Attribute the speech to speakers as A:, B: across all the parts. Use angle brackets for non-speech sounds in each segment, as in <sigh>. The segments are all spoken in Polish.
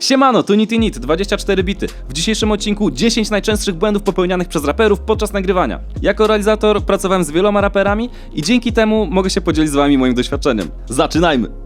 A: Siemano, tu Nitty Nit, 24 bity. W dzisiejszym odcinku 10 najczęstszych błędów popełnianych przez raperów podczas nagrywania. Jako realizator pracowałem z wieloma raperami i dzięki temu mogę się podzielić z wami moim doświadczeniem. Zaczynajmy!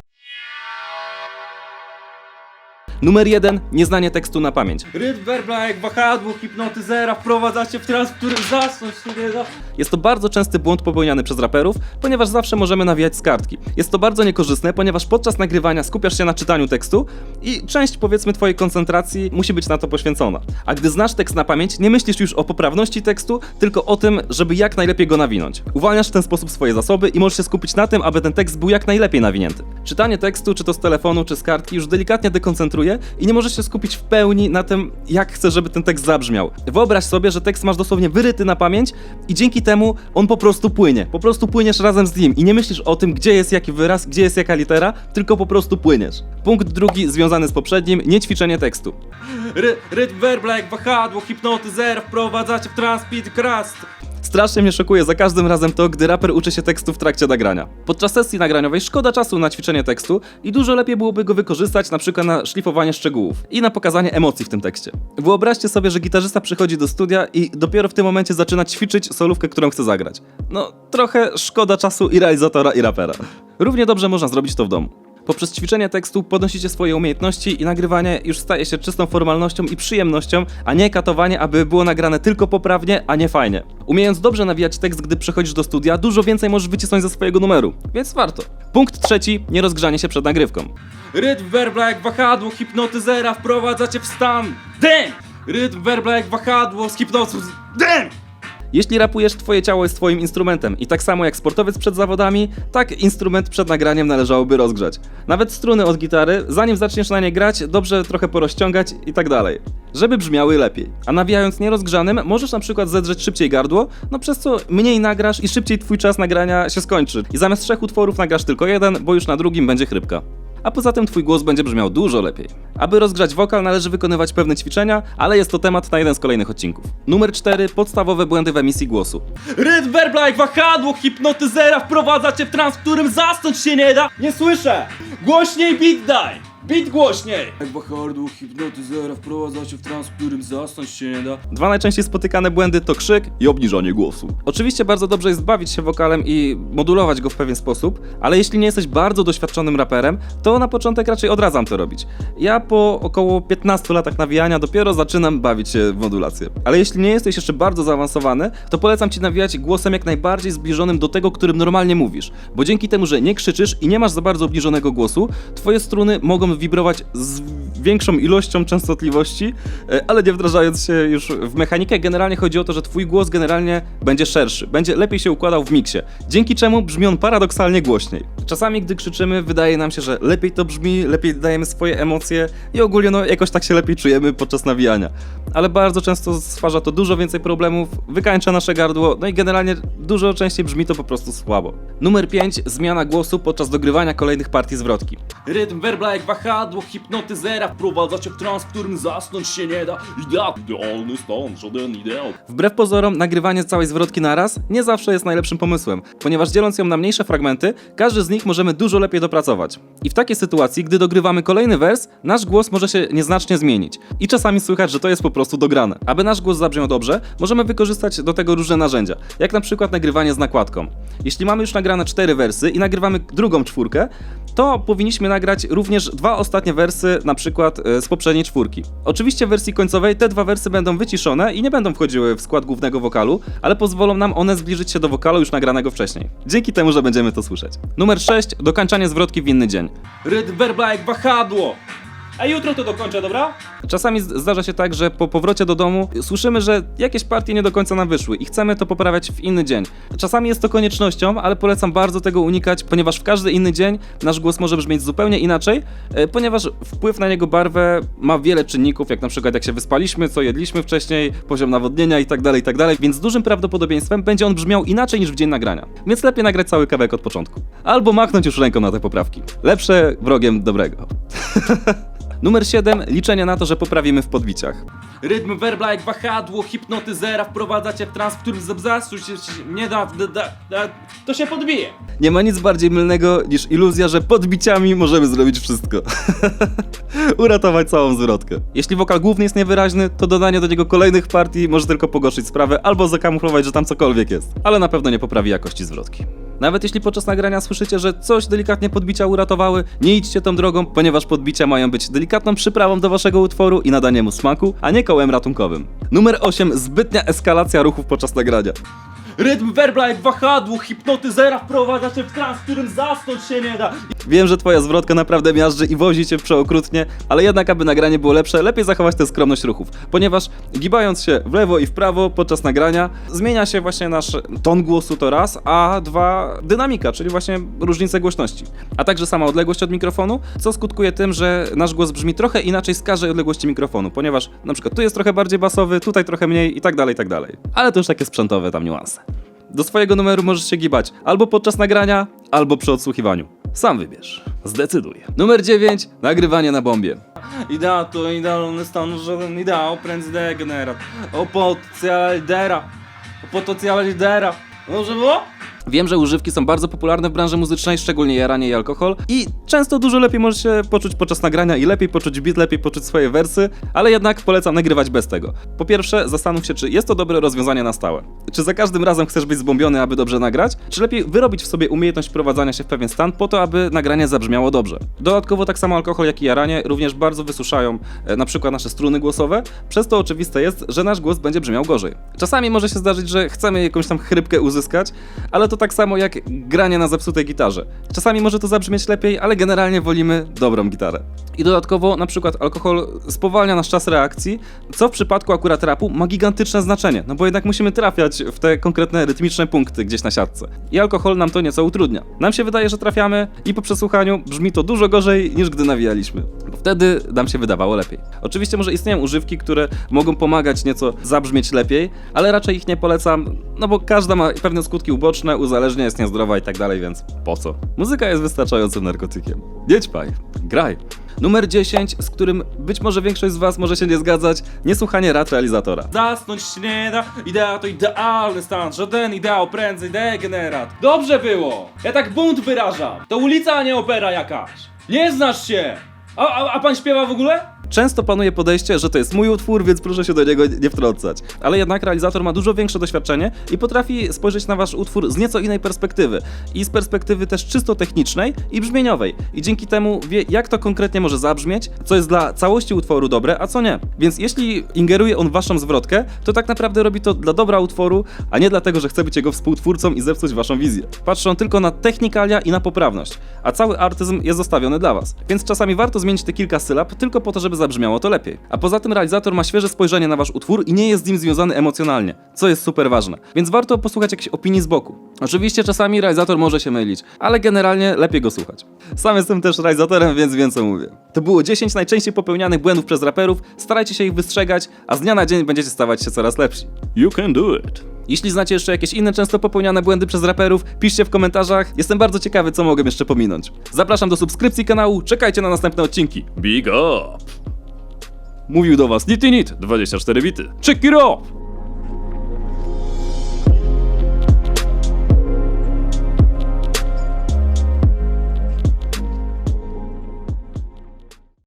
A: Numer 1. Nieznanie tekstu na pamięć. Rytm werbla jak wahadło hipnotyzera wprowadza cię w trans, w którym zasnąć się nie da. Jest to bardzo częsty błąd popełniany przez raperów, ponieważ zawsze możemy nawijać z kartki. Jest to bardzo niekorzystne, ponieważ podczas nagrywania skupiasz się na czytaniu tekstu i część powiedzmy twojej koncentracji musi być na to poświęcona. A gdy znasz tekst na pamięć, nie myślisz już o poprawności tekstu, tylko o tym, żeby jak najlepiej go nawinąć. Uwalniasz w ten sposób swoje zasoby i możesz się skupić na tym, aby ten tekst był jak najlepiej nawinięty. Czytanie tekstu, czy to z telefonu, czy z kartki, już delikatnie dekoncentruje i nie możesz się skupić w pełni na tym, jak chcesz, żeby ten tekst zabrzmiał. Wyobraź sobie, że tekst masz dosłownie wyryty na pamięć i dzięki temu on po prostu płynie. Po prostu płyniesz razem z nim i nie myślisz o tym, gdzie jest jaki wyraz, gdzie jest jaka litera, tylko po prostu płyniesz. Punkt drugi, związany z poprzednim, nie ćwiczenie tekstu. Ry, rytm werbla jak wahadło, hipnotyzer, wprowadzacie w transpit krast. Strasznie mnie szokuje za każdym razem to, gdy raper uczy się tekstu w trakcie nagrania. Podczas sesji nagraniowej szkoda czasu na ćwiczenie tekstu i dużo lepiej byłoby go wykorzystać na przykład na szlifowanie szczegółów i na pokazanie emocji w tym tekście. Wyobraźcie sobie, że gitarzysta przychodzi do studia i dopiero w tym momencie zaczyna ćwiczyć solówkę, którą chce zagrać. No, trochę szkoda czasu i realizatora i rapera. Równie dobrze można zrobić to w domu. Poprzez ćwiczenie tekstu podnosicie swoje umiejętności i nagrywanie już staje się czystą formalnością i przyjemnością, a nie katowanie, aby było nagrane tylko poprawnie, a nie fajnie. Umiejąc dobrze nawijać tekst, gdy przychodzisz do studia, dużo więcej możesz wycisnąć ze swojego numeru, więc warto. Punkt trzeci, nierozgrzanie się przed nagrywką. Rytm werbla jak wahadło hipnotyzera wprowadzacie w stan DEM! Rytm werbla jak wahadło z hipnozu DEM! Jeśli rapujesz, twoje ciało jest twoim instrumentem i tak samo jak sportowiec przed zawodami, tak instrument przed nagraniem należałoby rozgrzać. Nawet struny od gitary, zanim zaczniesz na nie grać, dobrze trochę porozciągać i tak dalej. Żeby brzmiały lepiej. A nawijając nierozgrzanym, możesz na przykład zedrzeć szybciej gardło, no przez co mniej nagrasz i szybciej twój czas nagrania się skończy. I zamiast trzech utworów nagrasz tylko jeden, bo już na drugim będzie chrypka a poza tym twój głos będzie brzmiał dużo lepiej. Aby rozgrzać wokal należy wykonywać pewne ćwiczenia, ale jest to temat na jeden z kolejnych odcinków. Numer 4. Podstawowe błędy w emisji głosu. Rytm werbla jak wahadło hipnotyzera wprowadza cię w trans, w którym zasnąć się nie da. Nie słyszę! Głośniej beat daj! Beat głośniej!
B: Jak wahadło hipnotyzera wprowadza cię w trans, w którym zasnąć się nie da.
A: Dwa najczęściej spotykane błędy to krzyk i obniżanie głosu. Oczywiście bardzo dobrze jest bawić się wokalem i modulować go w pewien sposób, ale jeśli nie jesteś bardzo doświadczonym raperem, to na początek raczej odradzam to robić. Ja po około 15 latach nawijania dopiero zaczynam bawić się w modulację. Ale jeśli nie jesteś jeszcze bardzo zaawansowany, to polecam ci nawijać głosem jak najbardziej zbliżonym do tego, którym normalnie mówisz, bo dzięki temu, że nie krzyczysz i nie masz za bardzo obniżonego głosu, twoje struny mogą wibrować z większą ilością częstotliwości, e, ale nie wdrażając się już w mechanikę. Generalnie chodzi o to, że twój głos generalnie będzie szerszy, będzie lepiej się układał w miksie, dzięki czemu brzmi on paradoksalnie głośniej. Czasami, gdy krzyczymy, wydaje nam się, że lepiej to brzmi, lepiej dajemy swoje emocje i ogólnie no jakoś tak się lepiej czujemy podczas nawijania. Ale bardzo często stwarza to dużo więcej problemów, wykańcza nasze gardło, no i generalnie dużo częściej brzmi to po prostu słabo. Numer 5. Zmiana głosu podczas dogrywania kolejnych partii zwrotki.
B: Rytm werbla jak wahadło hipnotyzera wprowadza cię w trans, którym zasnąć się nie da. Ideał, idealny stan, żaden ideał.
A: Wbrew pozorom, nagrywanie całej zwrotki naraz nie zawsze jest najlepszym pomysłem, ponieważ dzieląc ją na mniejsze fragmenty, każdy z nich możemy dużo lepiej dopracować. I w takiej sytuacji, gdy dogrywamy kolejny wers, nasz głos może się nieznacznie zmienić. I czasami słychać, że to jest po prostu dograne. Aby nasz głos zabrzmiał dobrze, możemy wykorzystać do tego różne narzędzia, jak na przykład nagrywanie z nakładką. Jeśli mamy już nagrane cztery wersy i nagrywamy drugą czwórkę, to powinniśmy nagrać również dwa ostatnie wersy, na przykład e, z poprzedniej czwórki. Oczywiście w wersji końcowej te dwa wersy będą wyciszone i nie będą wchodziły w skład głównego wokalu, ale pozwolą nam one zbliżyć się do wokalu już nagranego wcześniej. Dzięki temu, że będziemy to słyszeć. Numer 6. Dokańczanie zwrotki w inny dzień.
B: Jak wahadło. A jutro to dokończę, dobra?
A: Czasami zdarza się tak, że po powrocie do domu słyszymy, że jakieś partie nie do końca nam wyszły i chcemy to poprawiać w inny dzień. Czasami jest to koniecznością, ale polecam bardzo tego unikać, ponieważ w każdy inny dzień nasz głos może brzmieć zupełnie inaczej, e, ponieważ wpływ na niego barwę ma wiele czynników, jak na przykład jak się wyspaliśmy, co jedliśmy wcześniej, poziom nawodnienia itd., itd., więc z dużym prawdopodobieństwem będzie on brzmiał inaczej niż w dzień nagrania. Więc lepiej nagrać cały kawałek od początku. Albo machnąć już ręką na te poprawki. Lepsze wrogiem dobrego. <laughs> Numer 7. Liczenie na to, że poprawimy w podbiciach.
B: Rytm werbla jak wahadło hipnotyzera wprowadza cię w trans, w którym zabzasu się nie da, da, da, da, to się podbije.
A: Nie ma nic bardziej mylnego niż iluzja, że podbiciami możemy zrobić wszystko. <laughs> Uratować całą zwrotkę. Jeśli wokal główny jest niewyraźny, to dodanie do niego kolejnych partii może tylko pogorszyć sprawę albo zakamuflować, że tam cokolwiek jest, ale na pewno nie poprawi jakości zwrotki. Nawet jeśli podczas nagrania słyszycie, że coś delikatnie podbicia uratowały, nie idźcie tą drogą, ponieważ podbicia mają być delikatną przyprawą do waszego utworu i nadanie mu smaku, a nie kołem ratunkowym. Numer 8. Zbytnia eskalacja ruchów podczas nagrania.
B: Rytm werbla jak wahadło hipnotyzera wprowadza cię w trans, w którym zasnąć się nie da.
A: Wiem, że twoja zwrotka naprawdę miażdży i wozi cię przeokrutnie, ale jednak aby nagranie było lepsze, lepiej zachować tę skromność ruchów, ponieważ gibając się w lewo i w prawo podczas nagrania, zmienia się właśnie nasz ton głosu to raz, a dwa dynamika, czyli właśnie różnice głośności, a także sama odległość od mikrofonu, co skutkuje tym, że nasz głos brzmi trochę inaczej z każdej odległości mikrofonu, ponieważ na przykład tu jest trochę bardziej basowy, tutaj trochę mniej i tak dalej, i tak dalej. Ale to już takie sprzętowe tam niuanse. Do swojego numeru możesz się gibać albo podczas nagrania, albo przy odsłuchiwaniu. Sam wybierz. Zdecyduj. Numer 9. Nagrywanie na bombie.
B: Idea to idealny stan, żaden ideał, prędzej degenerat. O potencjale lidera, o potencjale lidera. Może było?
A: Wiem, że używki są bardzo popularne w branży muzycznej, szczególnie jaranie i alkohol i często dużo lepiej możesz się poczuć podczas nagrania i lepiej poczuć beat, lepiej poczuć swoje wersy, ale jednak polecam nagrywać bez tego. Po pierwsze, zastanów się, czy jest to dobre rozwiązanie na stałe. Czy za każdym razem chcesz być zbombiony, aby dobrze nagrać, czy lepiej wyrobić w sobie umiejętność wprowadzania się w pewien stan po to, aby nagranie zabrzmiało dobrze. Dodatkowo tak samo alkohol jak i jaranie również bardzo wysuszają e, na przykład nasze struny głosowe, przez to oczywiste jest, że nasz głos będzie brzmiał gorzej. Czasami może się zdarzyć, że chcemy jakąś tam chrypkę uzyskać, ale to tak samo jak granie na zepsutej gitarze. Czasami może to zabrzmieć lepiej, ale generalnie wolimy dobrą gitarę. I dodatkowo na przykład alkohol spowalnia nasz czas reakcji, co w przypadku akurat rapu ma gigantyczne znaczenie, no bo jednak musimy trafiać w te konkretne rytmiczne punkty gdzieś na siatce. I alkohol nam to nieco utrudnia. Nam się wydaje, że trafiamy i po przesłuchaniu brzmi to dużo gorzej niż gdy nawijaliśmy. Bo wtedy nam się wydawało lepiej. Oczywiście może istnieją używki, które mogą pomagać nieco zabrzmieć lepiej, ale raczej ich nie polecam, no bo każda ma pewne skutki uboczne, uzależnia jest niezdrowa i tak dalej, więc po co? Muzyka jest wystarczającym narkotykiem. Nie ćpaj, graj. Numer 10, z którym być może większość z was może się nie zgadzać, niesłuchanie rad realizatora.
B: Zasnąć się nie da, idea to idealny stan, żaden ideał, prędzej degenerat. Dobrze było, ja tak bunt wyrażam, to ulica, a nie opera jakaś. Nie znasz się, a, a, a pan śpiewa w ogóle?
A: Często panuje podejście, że to jest mój utwór, więc proszę się do niego nie wtrącać. Ale jednak realizator ma dużo większe doświadczenie i potrafi spojrzeć na wasz utwór z nieco innej perspektywy. I z perspektywy też czysto technicznej i brzmieniowej. I dzięki temu wie, jak to konkretnie może zabrzmieć, co jest dla całości utworu dobre, a co nie. Więc jeśli ingeruje on waszą zwrotkę, to tak naprawdę robi to dla dobra utworu, a nie dlatego, że chce być jego współtwórcą i zepsuć waszą wizję. Patrzą tylko na technikalia i na poprawność, a cały artyzm jest zostawiony dla was. Więc czasami warto zmienić te kilka sylab tylko po to, żeby zabrzmiało to lepiej. A poza tym realizator ma świeże spojrzenie na wasz utwór i nie jest z nim związany emocjonalnie, co jest super ważne. Więc warto posłuchać jakiejś opinii z boku. Oczywiście czasami realizator może się mylić, ale generalnie lepiej go słuchać. Sam jestem też realizatorem, więc wiem co mówię. To było 10 najczęściej popełnianych błędów przez raperów, starajcie się ich wystrzegać, a z dnia na dzień będziecie stawać się coraz lepsi.
B: You can do it.
A: Jeśli znacie jeszcze jakieś inne często popełniane błędy przez raperów, piszcie w komentarzach. Jestem bardzo ciekawy, co mogłem jeszcze pominąć. Zapraszam do subskrypcji kanału, czekajcie na następne odcinki.
B: Big up.
A: Mówił do was Nitty Nit,
B: 24 bity.
A: check it off!